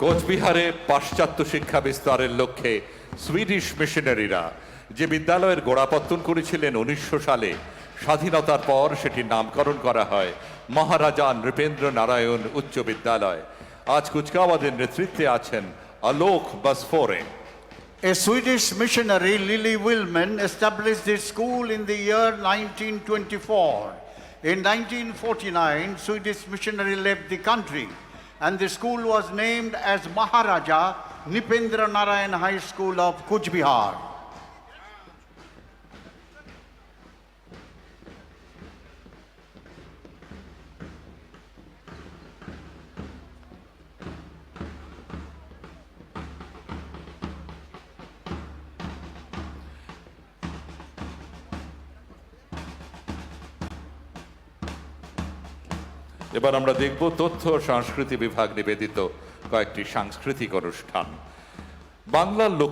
কোচবিহারে পাশ্চাত্য শিক্ষা বিস্তারের লক্ষ্যে সুইডিশ মিশনারিরা যে বিদ্যালয়ের গোড়াপত্তন করেছিলেন উনিশশো সালে স্বাধীনতার পর সেটির নামকরণ করা হয় মহারাজা নৃপেন্দ্র নারায়ণ উচ্চ বিদ্যালয়। আজ কুচকাওয়াদের নেতৃত্বে আছেন আলোক বাসফোরে। A Swedish missionary, Lily Willman, established this school in the year 1924. In 1949, Swedish missionary left the country, and the school was named as Maharaja Nipendra Narayan High School of Kuch Bihar. এবার আমরা দেখব তথ্য সংস্কৃতি বিভাগ নিবেদিত কয়েকটি সাংস্কৃতিক অনুষ্ঠান। বাংলার লোক